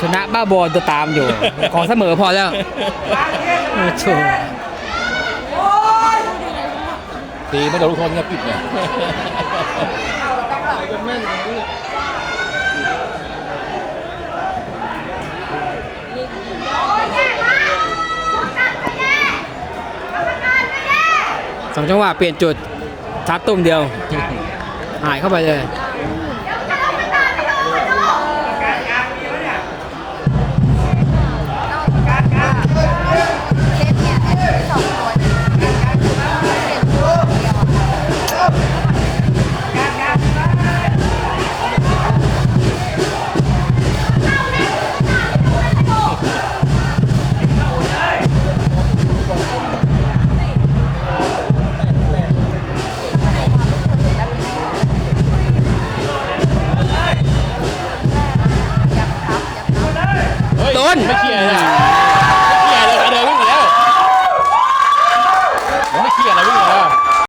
ชนะบ้าบอลตัวตามอยู่ ขอเสมอพอแล้วโอ้โหตีไม่โดนลูกโทษเงียบปิดเนี่ยสองจังหวะเปลี่ยนจุดทัดตุ้มเดียว หายเข้าไปเลย นไม่เคลียร์เลยไม่เคลียร์เลยเดินวิ่งหมดแล้วไม่เคลียร์อะไรวิ่งหมดแล้ว